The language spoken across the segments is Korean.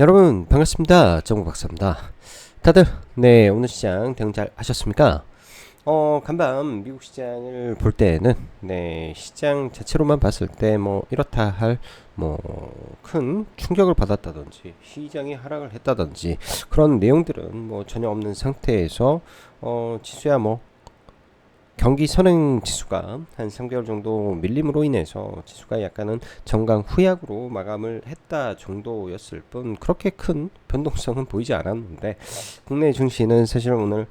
여러분 반갑습니다. 정우 박사입니다. 다들 네 오늘 시장 대응 잘 하셨습니까? 어 간밤 미국 시장을 볼 때는 네 시장 자체로만 봤을 때 뭐 이렇다 할 뭐 큰 충격을 받았다든지 시장이 하락을 했다든지 그런 내용들은 뭐 전혀 없는 상태에서 어 지수야 뭐 경기 선행 지수가 한 3개월 정도 밀림으로 인해서 지수가 약간은 정강 후약으로 마감을 했다 정도였을 뿐 그렇게 큰 변동성은 보이지 않았는데 국내 증시는 사실 오늘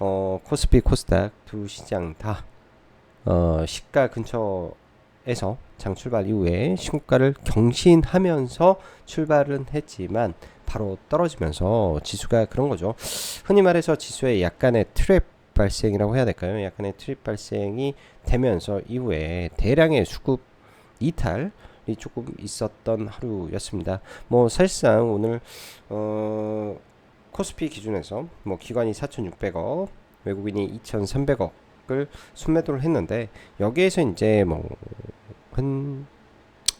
어 코스피 코스닥 두 시장 다 어 시가 근처에서 장 출발 이후에 신고가를 경신하면서 출발은 했지만 바로 떨어지면서 지수가 그런 거죠. 흔히 말해서 지수의 약간의 트랩 발생이라고 해야 될까요? 약간의 트립 발생이 되면서 이후에 대량의 수급 이탈 이 조금 있었던 하루였습니다. 뭐 사실상 오늘 어 코스피 기준에서 뭐 기관이 4,600억, 외국인이 2,300억을 순매도를 했는데 여기에서 이제 뭐 한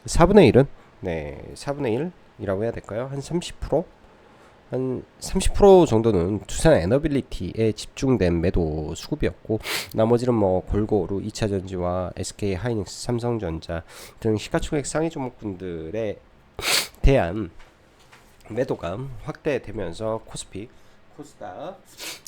4분의 1은 네 4분의 1이라고 해야 될까요? 한 30%? 한 30% 정도는 두산 에너빌리티에 집중된 매도 수급이었고 나머지는 뭐 골고루 2차전지와 SK 하이닉스, 삼성전자 등 시가총액 상위 종목군들에 대한 매도가 확대되면서 코스피, 코스닥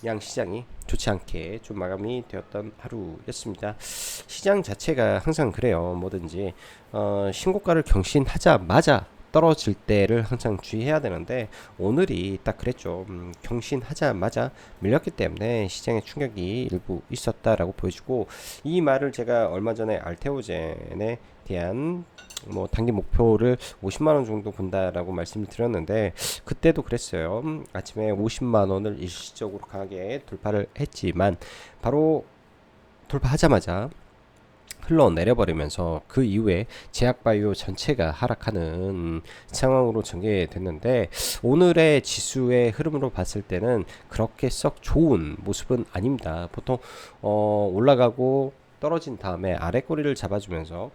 양 시장이 좋지 않게 좀 마감이 되었던 하루였습니다. 시장 자체가 항상 그래요. 뭐든지 어, 신고가를 경신하자마자 떨어질 때를 항상 주의해야 되는데 오늘이 딱 그랬죠. 음, 경신하자마자 밀렸기 때문에 시장에 충격이 일부 있었다라고 보여지고 이 말을 제가 얼마 전에 알테오젠에 대한 뭐 단기 목표를 50만 원 정도 본다라고 말씀을 드렸는데 그때도 그랬어요. 음, 아침에 50만 원을 일시적으로 강하게 돌파를 했지만 바로 돌파하자마자 흘러내려 버리면서 그 이후에 제약바이오 전체가 하락하는 상황으로 전개됐는데 오늘의 지수의 흐름으로 봤을 때는 그렇게 썩 좋은 모습은 아닙니다. 보통 어 올라가고 떨어진 다음에 아래 꼬리를 잡아주면서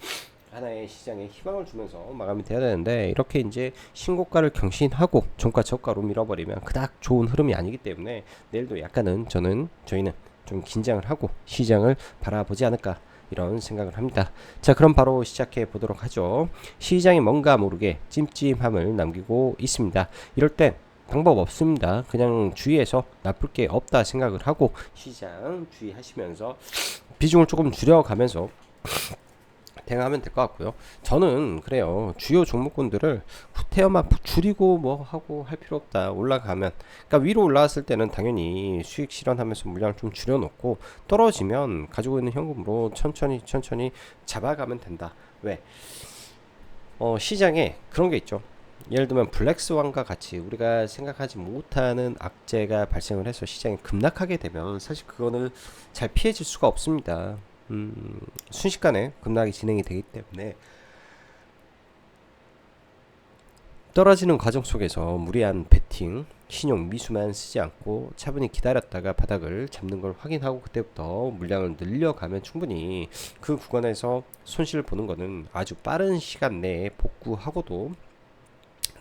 하나의 시장에 희망을 주면서 마감이 돼야 되는데 이렇게 이제 신고가를 경신하고 종가 저가로 밀어버리면 그닥 좋은 흐름이 아니기 때문에 내일도 약간은 저는 저희는 좀 긴장을 하고 시장을 바라보지 않을까 이런 생각을 합니다. 자, 그럼 바로 시작해 보도록 하죠. 시장이 뭔가 모르게 찜찜함을 남기고 있습니다. 이럴 땐 방법 없습니다. 그냥 주위에서 나쁠 게 없다 생각을 하고 시장 주의하시면서 비중을 조금 줄여가면서 대응하면 될 것 같고요. 저는 그래요. 주요 종목군들을 후퇴어만 줄이고 뭐 하고 할 필요 없다. 올라가면 그러니까 위로 올라왔을 때는 당연히 수익 실현하면서 물량을 좀 줄여놓고 떨어지면 가지고 있는 현금으로 천천히 천천히 잡아가면 된다. 왜? 어, 시장에 그런 게 있죠. 예를 들면 블랙스완과 같이 우리가 생각하지 못하는 악재가 발생을 해서 시장이 급락하게 되면 사실 그거는 잘 피해질 수가 없습니다. 음, 순식간에 급락이 진행이 되기 때문에 떨어지는 과정 속에서 무리한 베팅, 신용 미수만 쓰지 않고 차분히 기다렸다가 바닥을 잡는 걸 확인하고 그때부터 물량을 늘려가면 충분히 그 구간에서 손실을 보는 것은 아주 빠른 시간 내에 복구하고도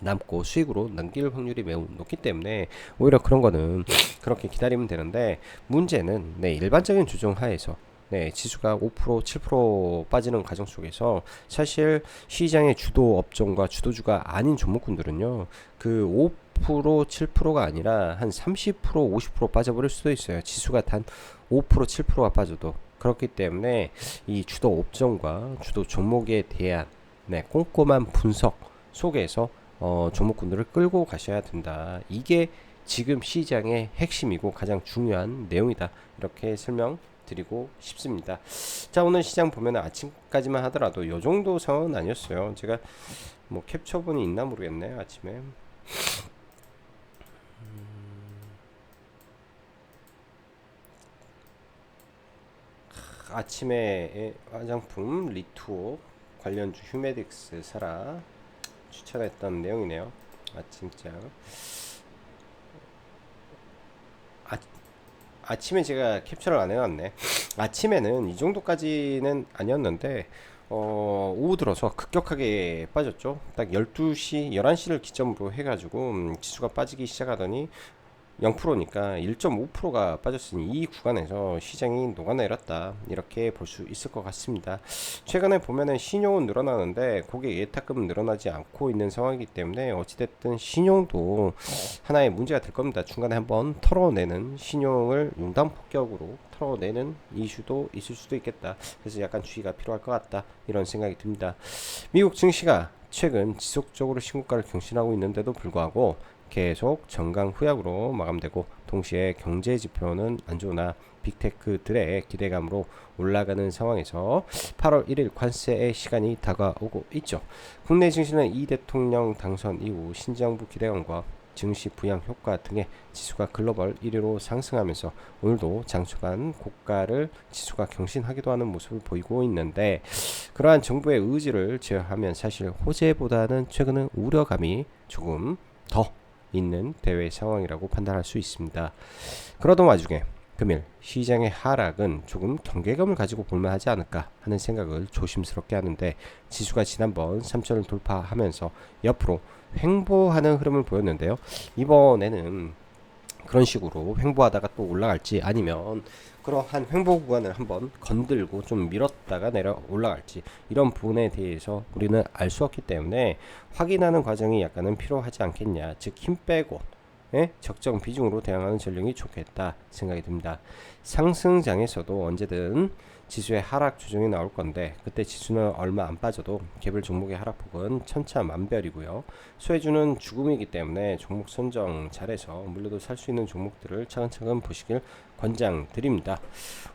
남고 수익으로 남길 확률이 매우 높기 때문에 오히려 그런 거는 그렇게 기다리면 되는데 문제는 네 일반적인 조정 하에서 네, 지수가 5% 7% 빠지는 과정 속에서 사실 시장의 주도 업종과 주도주가 아닌 종목군들은요. 그 5% 7%가 아니라 한 30% 50% 빠져버릴 수도 있어요. 지수가 단 5% 7%가 빠져도 그렇기 때문에 이 주도 업종과 주도 종목에 대한 네, 꼼꼼한 분석 속에서 어, 종목군들을 끌고 가셔야 된다. 이게 지금 시장의 핵심이고 가장 중요한 내용이다. 이렇게 설명 드리고 싶습니다. 자 오늘 시장 보면 아침까지만 하더라도 요 정도 상황은 아니었어요. 제가 뭐 캡처본이 있나 모르겠네요 아침에. 음. 아침에 화장품 리투어 관련주 휴메딕스 사라 추천했던 내용이네요. 아침장. 아침에 제가 캡처를 안 해놨네. 아침에는 이 정도까지는 아니었는데 어, 오후 들어서 급격하게 빠졌죠. 딱 12시, 11시를 기점으로 해가지고 음, 지수가 빠지기 시작하더니 0%니까 1.5%가 빠졌으니 이 구간에서 시장이 녹아내렸다 이렇게 볼 수 있을 것 같습니다. 최근에 보면은 신용은 늘어나는데 고객 예탁금은 늘어나지 않고 있는 상황이기 때문에 어찌됐든 신용도 하나의 문제가 될 겁니다. 중간에 한번 털어내는 신용을 융단 폭격으로 털어내는 이슈도 있을 수도 있겠다. 그래서 약간 주의가 필요할 것 같다 이런 생각이 듭니다. 미국 증시가 최근 지속적으로 신고가를 경신하고 있는데도 불구하고 계속 정강 후약으로 마감되고 동시에 경제 지표는 안 좋으나 빅테크들의 기대감으로 올라가는 상황에서 8월 1일 관세의 시간이 다가오고 있죠. 국내 증시는 이 대통령 당선 이후 신정부 기대감과 증시 부양 효과 등의 지수가 글로벌 1위로 상승하면서 오늘도 장초반 고가를 지수가 경신하기도 하는 모습을 보이고 있는데 그러한 정부의 의지를 제어하면 사실 호재보다는 최근은 우려감이 조금 더 있는 대외 상황이라고 판단할 수 있습니다. 그러던 와중에 금일 시장의 하락은 조금 경계감을 가지고 볼만하지 않을까 하는 생각을 조심스럽게 하는데 지수가 지난번 3천을 돌파하면서 옆으로 횡보하는 흐름을 보였는데요. 이번에는 그런 식으로 횡보하다가 또 올라갈지 아니면 그러한 횡보 구간을 한번 건들고 좀 밀었다가 내려 올라갈지 이런 부분에 대해서 우리는 알 수 없기 때문에 확인하는 과정이 약간은 필요하지 않겠냐 즉 힘 빼고 예? 적정 비중으로 대응하는 전략이 좋겠다 생각이 듭니다 상승장에서도 언제든 지수의 하락 조정이 나올 건데 그때 지수는 얼마 안 빠져도 개별 종목의 하락폭은 천차만별이고요. 수혜주는 죽음이기 때문에 종목 선정 잘해서 물려도 살 수 있는 종목들을 차근차근 보시길 권장드립니다.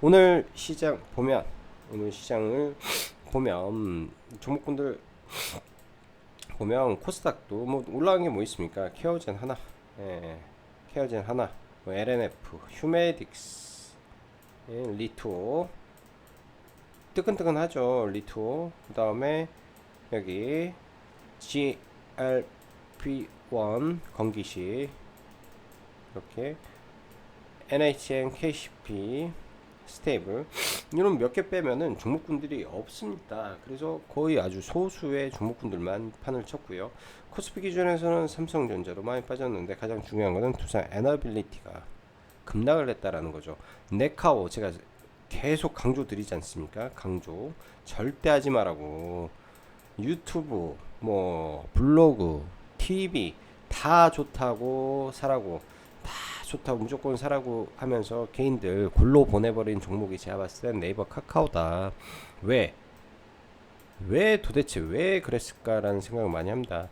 오늘 시장 보면 오늘 시장을 보면 종목군들 보면 코스닥도 뭐 올라간 게 뭐 있습니까? 케어젠 하나, 예, 케어젠 하나, 뭐 LNF, 휴메딕스, 예, 리투 뜨끈뜨끈하죠 리투 그 다음에 여기 GLP1 건기시 이렇게 NHN KCP 스테이블 이런 몇 개 빼면은 종목군들이 없습니다. 그래서 거의 아주 소수의 종목군들만 판을 쳤고요. 코스피 기준에서는 삼성전자도 많이 빠졌는데 가장 중요한 것은 두산 에너빌리티가 급락을 했다라는 거죠. 네카오 제가 계속 강조 드리지 않습니까? 강조 절대 하지 말라고 유튜브 뭐 블로그 TV 다 좋다고 사라고 다 좋다고 무조건 사라고 하면서 개인들 골로 보내버린 종목이 제가 봤을 땐 네이버 카카오다 왜? 왜 도대체 왜 그랬을까라는 생각을 많이 합니다.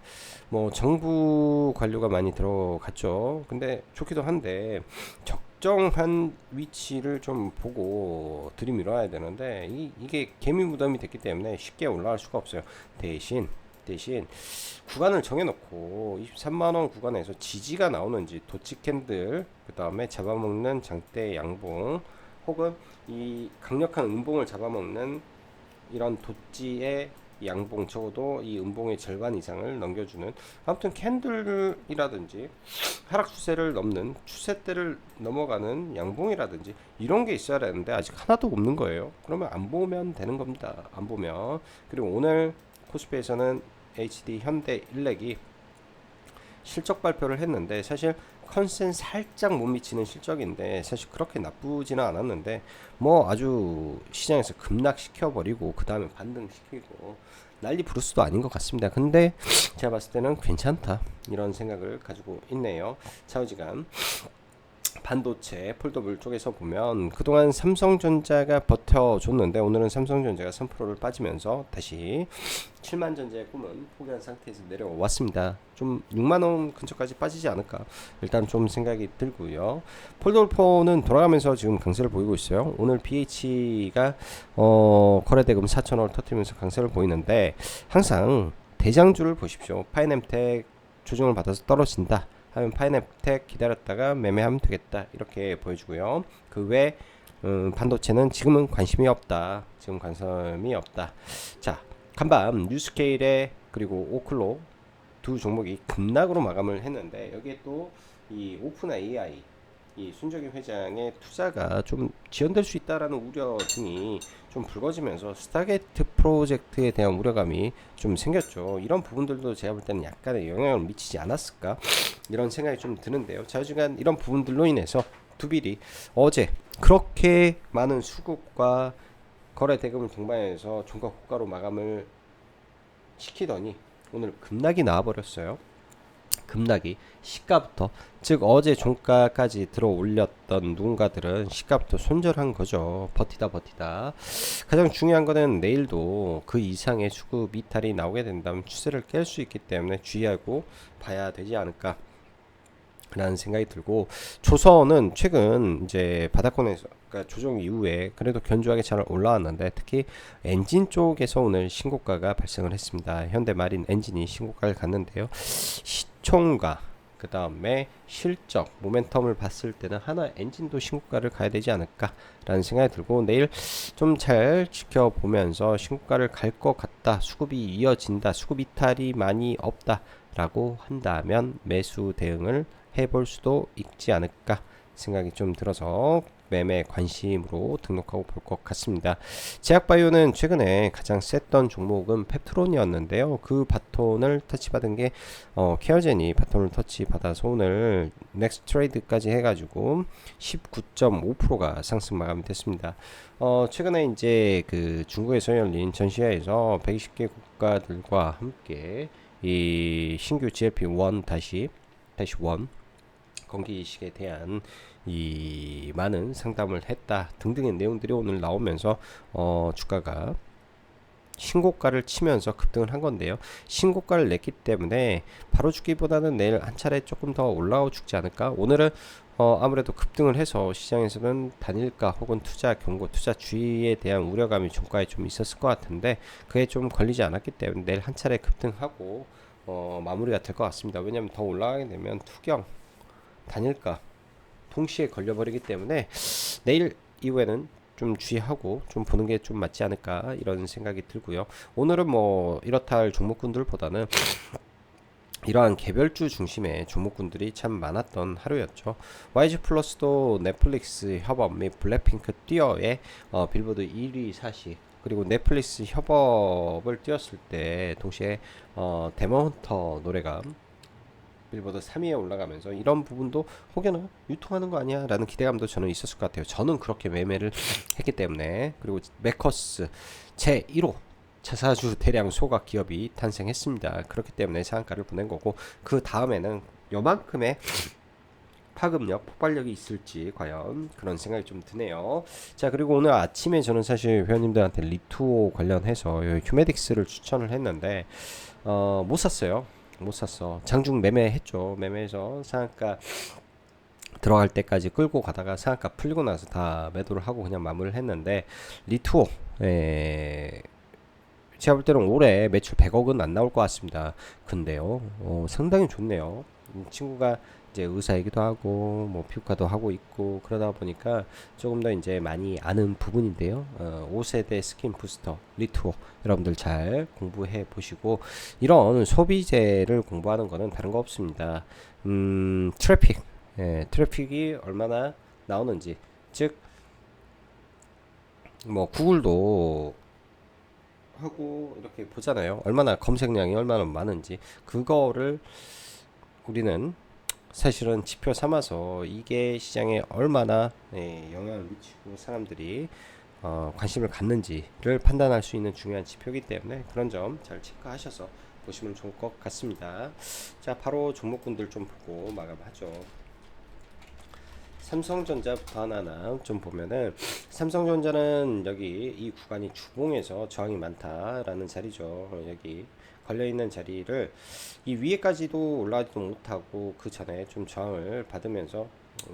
뭐 정부 관료가 많이 들어갔죠. 근데 좋기도 한데 적 적정한 위치를 좀 보고 들이밀어야 되는데 이, 이게 개미 무덤이 됐기 때문에 쉽게 올라갈 수가 없어요. 대신 대신 구간을 정해놓고 23만원 구간에서 지지가 나오는지 도치 캔들 그 다음에 잡아먹는 장대 양봉 혹은 이 강력한 음봉을 잡아먹는 이런 도지의 양봉 적어도 이 음봉의 절반 이상을 넘겨주는 아무튼 캔들이라든지 하락 추세를 넘는 추세대를 넘어가는 양봉이라든지 이런 게 있어야 되는데 아직 하나도 없는 거예요. 그러면 안 보면 되는 겁니다. 안 보면 그리고 오늘 코스피에서는 HD 현대 일렉이 실적 발표를 했는데 사실 컨센 살짝 못 미치는 실적인데 사실 그렇게 나쁘지는 않았는데 뭐 아주 시장에서 급락시켜 버리고 그 다음에 반등시키고 난리 브루스도 아닌 것 같습니다. 근데 제가 봤을 때는 괜찮다 이런 생각을 가지고 있네요. 차우지간 반도체 폴더블 쪽에서 보면 그동안 삼성전자가 버텨줬는데 오늘은 삼성전자가 3%를 빠지면서 다시 7만 전자의 꿈은 포기한 상태에서 내려왔습니다. 좀 6만 원 근처까지 빠지지 않을까 일단 좀 생각이 들고요. 폴더블4는 돌아가면서 지금 강세를 보이고 있어요. 오늘 BH가 어, 거래대금 4천 원을 터뜨리면서 강세를 보이는데 항상 대장주를 보십시오. 파이nem텍 조정을 받아서 떨어진다. 하면 파이냅텍 기다렸다가 매매하면 되겠다 이렇게 보여주고요. 그 외 음, 반도체는 지금은 관심이 없다. 지금 관심이 없다. 자 간밤 뉴스케일에 그리고 오클로 두 종목이 급락으로 마감을 했는데 여기에 또 이 오픈 AI 이 손정희 회장의 투자가 좀 지연될 수 있다라는 우려 등이 좀 불거지면서 스타게이트 프로젝트에 대한 우려감이 좀 생겼죠. 이런 부분들도 제가 볼 때는 약간의 영향을 미치지 않았을까 이런 생각이 좀 드는데요. 자주간 이런 부분들로 인해서 두빌이 어제 그렇게 많은 수급과 거래 대금을 동반해서 종가 고가로 마감을 시키더니 오늘 급락이 나와버렸어요. 급락이 시가부터 즉 어제 종가까지 들어 올렸던 누군가들은 시가부터 손절한 거죠. 버티다 버티다. 가장 중요한 거는 내일도 그 이상의 수급 이탈이 나오게 된다면 추세를 깰 수 있기 때문에 주의하고 봐야 되지 않을까. 라는 생각이 들고 조선은 최근 이제 바닥권에서 그러니까 조정 이후에 그래도 견조하게 잘 올라왔는데 특히 엔진 쪽에서 오늘 신고가가 발생을 했습니다. 현대마린 엔진이 신고가를 갔는데요. 시 총과 그 다음에 실적, 모멘텀을 봤을 때는 하나 엔진도 신고가를 가야 되지 않을까 라는 생각이 들고 내일 좀 잘 지켜보면서 신고가를 갈 것 같다. 수급이 이어진다. 수급 이탈이 많이 없다 라고 한다면 매수 대응을 해볼 수도 있지 않을까 생각이 좀 들어서 매매 관심으로 등록하고 볼 것 같습니다. 제약바이오는 최근에 가장 셌던 종목은 펩트론이었는데요. 그 바톤을 터치받은 게 어, 케어젠이 바톤을 터치받아서 오늘 넥스트 트레이드까지 해가지고 19.5%가 상승 마감이 됐습니다. 어, 최근에 이제 그 중국에서 열린 전시회에서 120개 국가들과 함께 이 신규 GLP-1 다시 다시 1 건기 이식에 대한 이 많은 상담을 했다 등등의 내용들이 오늘 나오면서 어 주가가 신고가를 치면서 급등을 한 건데요. 신고가를 냈기 때문에 바로 죽기보다는 내일 한 차례 조금 더 올라와 죽지 않을까? 오늘은 어 아무래도 급등을 해서 시장에서는 단일가 혹은 투자 경고, 투자 주의에 대한 우려감이 종가에 좀 있었을 것 같은데 그게 좀 걸리지 않았기 때문에 내일 한 차례 급등하고 어 마무리가 될 것 같습니다. 왜냐하면 더 올라가게 되면 투경 단일가 동시에 걸려버리기 때문에 내일 이후에는 좀 주의하고 좀 보는 게 좀 맞지 않을까 이런 생각이 들고요. 오늘은 뭐 이렇다 할 종목군들보다는 이러한 개별주 중심의 종목군들이 참 많았던 하루였죠. YG 플러스도 넷플릭스 협업 및 블랙핑크 띄어의 어, 빌보드 1위 사시 그리고 넷플릭스 협업을 띄었을 때 동시에 어, 데몬헌터 노래가 빌보드 3위에 올라가면서 이런 부분도 혹여나 유통하는 거 아니야 라는 기대감도 저는 있었을 것 같아요 저는 그렇게 매매를 했기 때문에 그리고 메커스 제 1호 자사주 대량 소각 기업이 탄생했습니다 그렇기 때문에 상한가를 보낸 거고 그 다음에는 요만큼의 파급력, 폭발력이 있을지 과연 그런 생각이 좀 드네요. 자 그리고 오늘 아침에 저는 사실 회원님들한테 리투오 관련해서 휴메딕스를 추천을 했는데 어, 못 샀어요. 못 샀어. 장중 매매했죠. 매매해서 상한가 들어갈 때까지 끌고 가다가 상한가 풀리고 나서 다 매도를 하고 그냥 마무리를 했는데 리투어 에 제가 볼 때는 올해 매출 100억은 안 나올 것 같습니다. 근데요, 어, 상당히 좋네요. 친구가 이제 의사이기도 하고 뭐 피부과도 하고 있고 그러다 보니까 조금 더 이제 많이 아는 부분인데요. 어, 5세대 스킨 부스터 리투어 여러분들 잘 공부해 보시고 이런 소비재를 공부하는 거는 다른 거 없습니다. 음, 트래픽, 예, 트래픽이 얼마나 나오는지 즉 뭐 구글도 하고 이렇게 보잖아요. 얼마나 검색량이 얼마나 많은지 그거를 우리는 사실은 지표 삼아서 이게 시장에 얼마나 네, 영향을 미치고 사람들이 어, 관심을 갖는지를 판단할 수 있는 중요한 지표이기 때문에 그런 점 잘 체크하셔서 보시면 좋을 것 같습니다. 자, 바로 종목군들 좀 보고 마감하죠. 삼성전자부터 하나하나 좀 보면은 삼성전자는 여기 이 구간이 주봉에서 저항이 많다라는 자리죠. 여기 걸려 있는 자리를 이 위에까지도 올라가지도 못하고 그 전에 좀 저항을 받으면서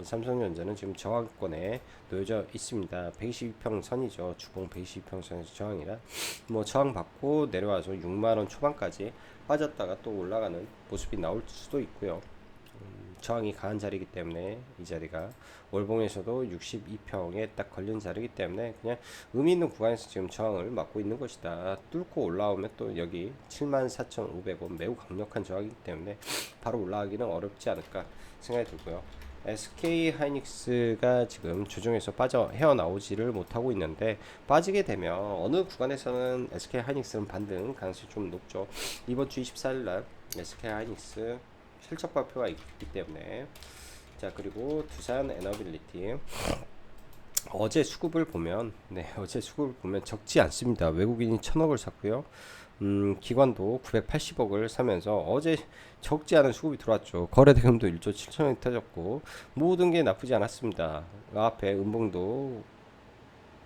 삼성전자는 지금 저항권에 놓여져 있습니다. 122평 선이죠. 주봉 122평 선에서 저항이라 뭐 저항 받고 내려와서 6만 원 초반까지 빠졌다가 또 올라가는 모습이 나올 수도 있고요. 저항이 강한 자리이기 때문에 이 자리가 월봉에서도 62평에 딱 걸린 자리이기 때문에 그냥 의미 있는 구간에서 지금 저항을 막고 있는 것이다. 뚫고 올라오면 또 여기 74,500원 매우 강력한 저항이기 때문에 바로 올라가기는 어렵지 않을까 생각이 들고요. SK 하이닉스가 지금 주중에서 빠져 헤어나오지를 못하고 있는데 빠지게 되면 어느 구간에서는 SK 하이닉스는 반등 가능성이 좀 높죠. 이번 주 24일 날 SK 하이닉스 실적 발표가 있기 때문에 자 그리고 두산 에너빌리티 어제 수급을 보면 네 어제 수급을 보면 적지 않습니다. 외국인이 천억을 샀고요. 음, 기관도 980억을 사면서 어제 적지 않은 수급이 들어왔죠. 거래 대금도 1조 7천억이 터졌고 모든 게 나쁘지 않았습니다. 그 앞에 음봉도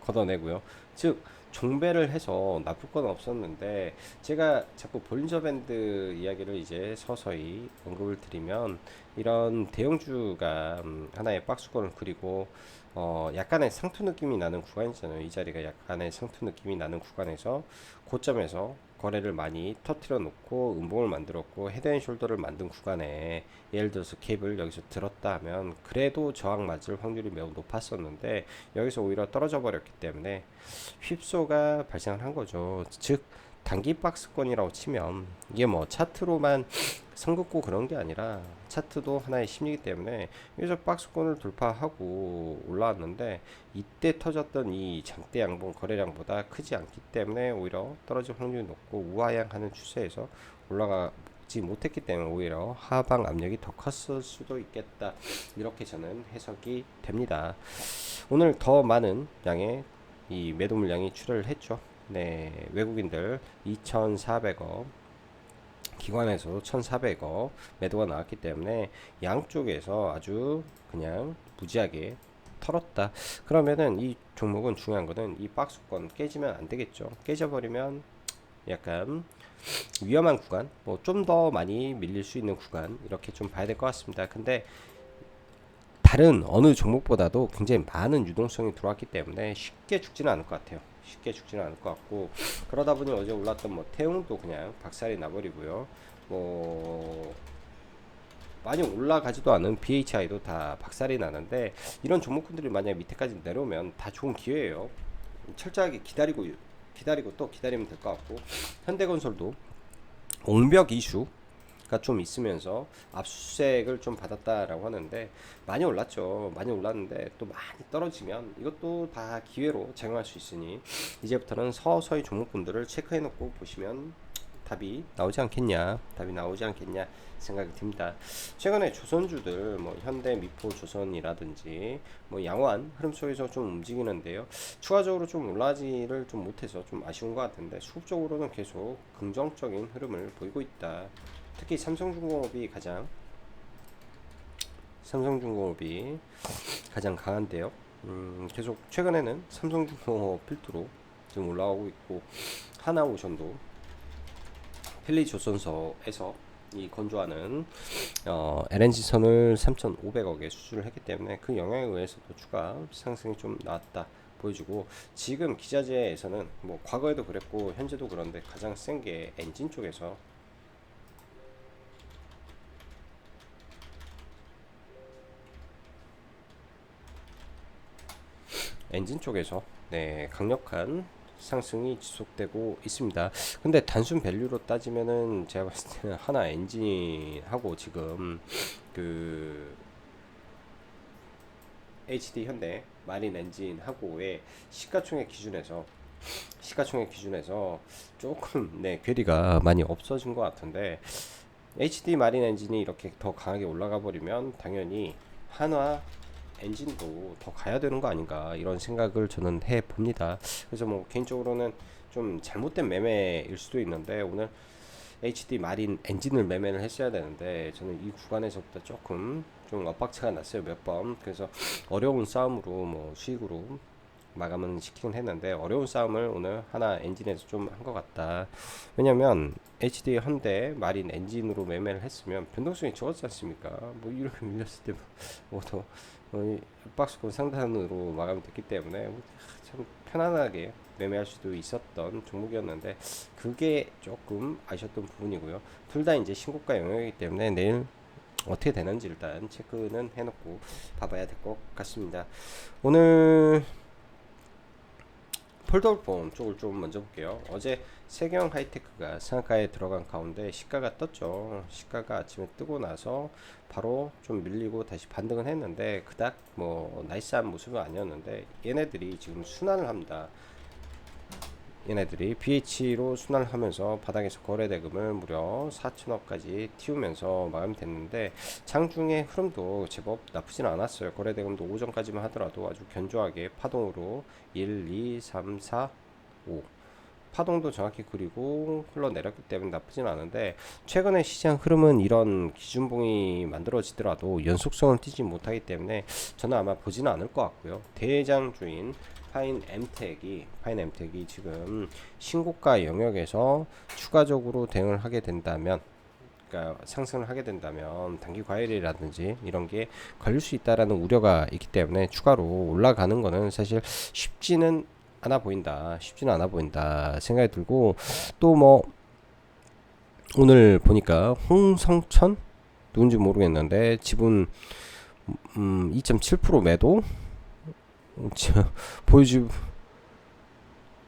걷어내고요. 즉 종배를 해서 나쁠 건 없었는데 제가 자꾸 볼린저 밴드 이야기를 이제 서서히 언급을 드리면 이런 대형주가 음, 하나의 박스권을 그리고 어 약간의 상투 느낌이 나는 구간이잖아요. 이 자리가 약간의 상투 느낌이 나는 구간에서 고점에서 거래를 많이 터트려 놓고 음봉을 만들었고 헤드앤숄더를 만든 구간에 예를 들어서 캡을 여기서 들었다 하면 그래도 저항 맞을 확률이 매우 높았었는데 여기서 오히려 떨어져 버렸기 때문에 휩소가 발생을 한 거죠. 즉 단기 박스권이라고 치면 이게 뭐 차트로만 선긋고 그런 게 아니라 차트도 하나의 심리이기 때문에 여기서 박스권을 돌파하고 올라왔는데 이때 터졌던 이 장대 양봉 거래량보다 크지 않기 때문에 오히려 떨어질 확률이 높고 우하향하는 추세에서 올라가지 못했기 때문에 오히려 하방 압력이 더 컸을 수도 있겠다 이렇게 저는 해석이 됩니다. 오늘 더 많은 양의 이 매도 물량이 출혈을 했죠. 네, 외국인들 2,400억 기관에서 1,400억 매도가 나왔기 때문에 양쪽에서 아주 그냥 무지하게 털었다. 그러면은 이 종목은 중요한 거는 이 박스권 깨지면 안 되겠죠. 깨져버리면 약간 위험한 구간, 뭐 좀 더 많이 밀릴 수 있는 구간 이렇게 좀 봐야 될 것 같습니다. 근데 다른 어느 종목보다도 굉장히 많은 유동성이 들어왔기 때문에 쉽게 죽지는 않을 것 같아요. 쉽게 죽지는 않을 것 같고 그러다 보니 어제 올랐던 뭐 태웅도 그냥 박살이 나버리고요. 뭐 많이 올라가지도 않은 BHI도 다 박살이 나는데 이런 종목군들이 만약 밑에까지 내려오면 다 좋은 기회예요. 철저하게 기다리고 기다리고 또 기다리면 될 것 같고 현대건설도 옹벽 이슈 좀 있으면서 압수수색을 좀 받았다라고 하는데 많이 올랐죠. 많이 올랐는데 또 많이 떨어지면 이것도 다 기회로 작용할 수 있으니 이제부터는 서서히 종목분들을 체크해 놓고 보시면 답이 나오지 않겠냐 답이 나오지 않겠냐 생각이 듭니다. 최근에 조선주들 뭐 현대 미포 조선이라든지 뭐 양호한 흐름 속에서 좀 움직이는데요. 추가적으로 좀 올라지를 좀 못해서 좀 아쉬운 것 같은데 수급적으로는 계속 긍정적인 흐름을 보이고 있다 특히 삼성중공업이 가장 삼성중공업이 가장 강한데요. 음, 계속 최근에는 삼성중공업 필두로 지금 올라가고 있고 하나오션도 펠리조선소에서 이 건조하는 어, LNG 선을 3,500억에 수주를 했기 때문에 그 영향에 의해서도 추가 상승이 좀 나왔다 보여주고 지금 기자재에서는 뭐 과거에도 그랬고 현재도 그런데 가장 센 게 엔진 쪽에서 엔진 쪽에서 네, 강력한 상승이 지속되고 있습니다. 근데 단순 밸류로 따지면은 제가 봤을 때는 하나 엔진하고 지금 그 HD 현대 마린 엔진하고의 시가총액 기준에서 시가총액 기준에서 조금 네 괴리가 많이 없어진 것 같은데 HD 마린 엔진이 이렇게 더 강하게 올라가 버리면 당연히 한화 엔진도 더 가야 되는 거 아닌가 이런 생각을 저는 해 봅니다. 그래서 뭐 개인적으로는 좀 잘못된 매매일 수도 있는데 오늘 HD 마린 엔진을 매매를 했어야 되는데 저는 이 구간에서부터 조금 좀 엇박차가 났어요 몇 번. 그래서 어려운 싸움으로 뭐 수익으로 마감은 시키긴 했는데 어려운 싸움을 오늘 하나 엔진에서 좀 한 것 같다. 왜냐면 HD 현대 마린 엔진으로 매매를 했으면 변동성이 적었지 않습니까? 뭐 이렇게 밀렸을 때뭐더 어, 박스권 상단으로 마감이 됐기 때문에 참 편안하게 매매할 수도 있었던 종목이었는데 그게 조금 아쉬웠던 부분이고요. 둘 다 이제 신고가 영역이기 때문에 내일 어떻게 되는지 일단 체크는 해놓고 봐봐야 될 것 같습니다. 오늘 폴더폰 쪽을 좀 먼저 볼게요. 어제 세경 하이테크가 상한가에 들어간 가운데 시가가 떴죠. 시가가 아침에 뜨고 나서 바로 좀 밀리고 다시 반등은 했는데 그닥 뭐 나이스한 모습은 아니었는데 얘네들이 지금 순환을 합니다. 얘네들이 BH로 순환을 하면서 바닥에서 거래 대금을 무려 4천억까지 틔우면서 마감됐는데 장중의 흐름도 제법 나쁘진 않았어요. 거래 대금도 오전까지만 하더라도 아주 견조하게 파동으로 1, 2, 3, 4, 5 파동도 정확히 그리고 흘러내렸기 때문에 나쁘진 않은데 최근에 시장 흐름은 이런 기준봉이 만들어지더라도 연속성을 띄지 못하기 때문에 저는 아마 보지는 않을 것 같고요. 대장주인 파인 엠텍이 파인 엠텍이 지금 신고가 영역에서 추가적으로 대응을 하게 된다면 그러니까 상승을 하게 된다면 단기 과열이라든지 이런 게 걸릴 수 있다라는 우려가 있기 때문에 추가로 올라가는 거는 사실 쉽지는 않아 보인다 쉽지는 않아 보인다 생각이 들고 또 뭐 오늘 보니까 홍성천 누군지 모르겠는데 지분 음, 2.7% 매도 보여주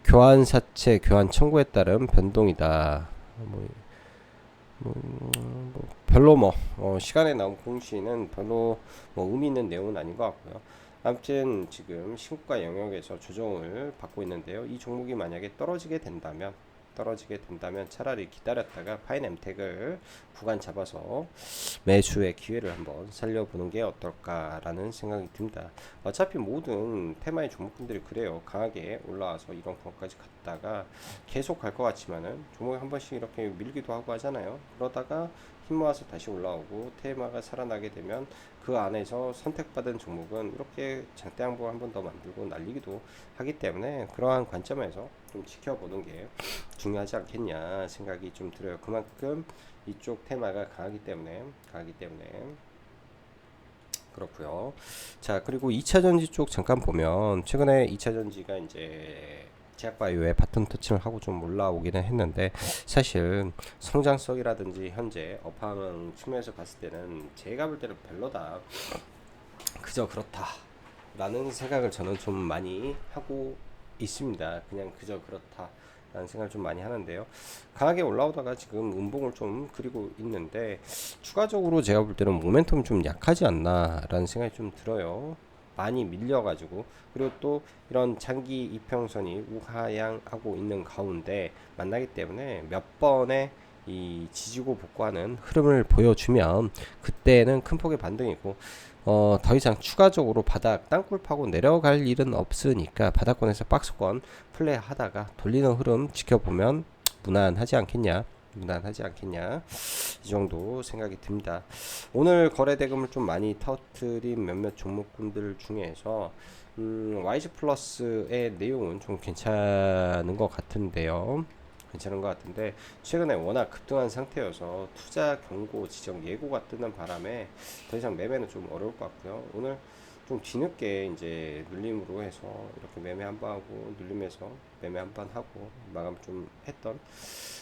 교환 사채 교환 청구에 따른 변동이다. 뭐, 뭐, 뭐 별로 뭐 어, 시간에 나온 공시는 별로 뭐 의미 있는 내용은 아닌 것 같고요. 아무튼 지금 신고가 영역에서 조정을 받고 있는데요. 이 종목이 만약에 떨어지게 된다면 떨어지게 된다면 차라리 기다렸다가 파인엠텍을 구간 잡아서 매수의 기회를 한번 살려보는 게 어떨까라는 생각이 듭니다. 어차피 모든 테마의 종목들이 그래요. 강하게 올라와서 이런 구간까지 갔다가 계속 갈 것 같지만은 종목이 한 번씩 이렇게 밀기도 하고 하잖아요. 그러다가 힘 모아서 다시 올라오고 테마가 살아나게 되면 그 안에서 선택받은 종목은 이렇게 장대 양보 한번 더 만들고 날리기도 하기 때문에 그러한 관점에서 좀 지켜보는 게 중요하지 않겠냐 생각이 좀 들어요. 그만큼 이쪽 테마가 강하기 때문에 강하기 때문에 그렇고요. 자 그리고 2차 전지 쪽 잠깐 보면 최근에 2차 전지가 이제 제약바이오에 바톤 터치를 하고 좀 올라오기는 했는데 사실 성장성이라든지 현재 업황 측면에서 봤을 때는 제가 볼 때는 별로다. 그저 그렇다. 라는 생각을 저는 좀 많이 하고 있습니다. 그냥 그저 그렇다. 라는 생각을 좀 많이 하는데요. 강하게 올라오다가 지금 음봉을 좀 그리고 있는데 추가적으로 제가 볼 때는 모멘텀이 좀 약하지 않나 라는 생각이 좀 들어요. 많이 밀려가지고 그리고 또 이런 장기 이평선이 우하향하고 있는 가운데 만나기 때문에 몇 번의 이 지지고 복구하는 흐름을 보여주면 그때는 큰 폭의 반등이고 어, 더 이상 추가적으로 바닥 땅굴 파고 내려갈 일은 없으니까 바닥권에서 박스권 플레이 하다가 돌리는 흐름 지켜보면 무난하지 않겠냐 무난하지 않겠냐 이 정도 생각이 듭니다. 오늘 거래 대금을 좀 많이 터트린 몇몇 종목군들 중에서 음, YG 플러스의 내용은 좀 괜찮은 것 같은데요. 괜찮은 것 같은데 최근에 워낙 급등한 상태여서 투자 경고 지정 예고가 뜨는 바람에 더 이상 매매는 좀 어려울 것 같고요. 오늘 좀 뒤늦게 이제 눌림으로 해서 이렇게 매매 한번 하고 눌림에서 매매 한번 하고 마감 좀 했던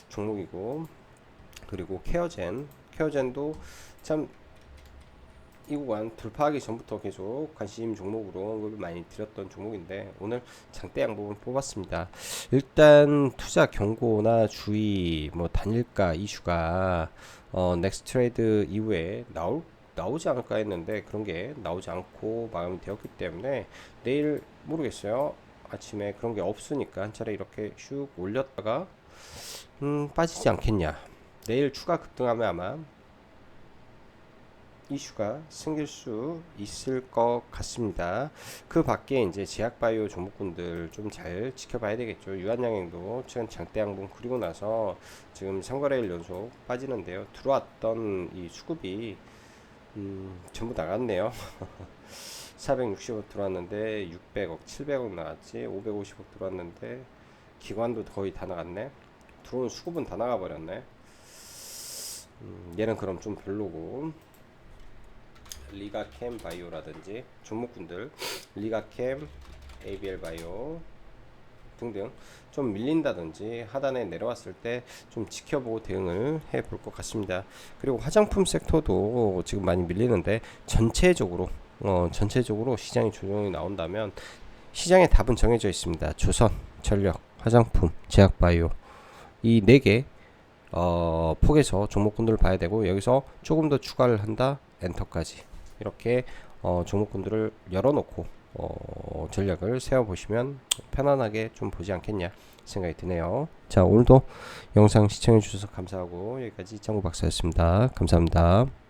종목이고 그리고 케어젠 케어젠도 참 이 구간 돌파하기 전부터 계속 관심 종목으로 언급을 많이 드렸던 종목인데 오늘 장대 양봉을 뽑았습니다. 일단 투자 경고나 주의 뭐 단일가 이슈가 어 넥스트 트레이드 이후에 나올 나오지 않을까 했는데 그런 게 나오지 않고 마감이 되었기 때문에 내일 모르겠어요. 아침에 그런 게 없으니까 한 차례 이렇게 슉 올렸다가 음, 빠지지 않겠냐. 내일 추가 급등하면 아마 이슈가 생길 수 있을 것 같습니다. 그 밖에 이제 제약바이오 종목군들 좀 잘 지켜봐야 되겠죠. 유한양행도 최근 장대 양봉 그리고 나서 지금 3거래일 연속 빠지는데요. 들어왔던 이 수급이 음, 전부 나갔네요. 460억 들어왔는데 600억, 700억 나왔지. 550억 들어왔는데 기관도 거의 다 나갔네. 들어오는 수급은 다 나가 버렸네. 음, 얘는 그럼 좀 별로고. 리가캠 바이오라든지 종목군들 리가캠, ABL 바이오 등등 좀 밀린다든지 하단에 내려왔을 때 좀 지켜보고 대응을 해 볼 것 같습니다. 그리고 화장품 섹터도 지금 많이 밀리는데 전체적으로 어, 전체적으로 시장이 조정이 나온다면 시장의 답은 정해져 있습니다. 조선, 전력, 화장품, 제약바이오 이 네 개 어, 폭에서 종목군들을 봐야 되고 여기서 조금 더 추가를 한다 엔터까지 이렇게 어, 종목군들을 열어놓고 어, 전략을 세워보시면 편안하게 좀 보지 않겠냐 생각이 드네요. 자 오늘도 영상 시청해 주셔서 감사하고 여기까지 장구 박사였습니다. 감사합니다.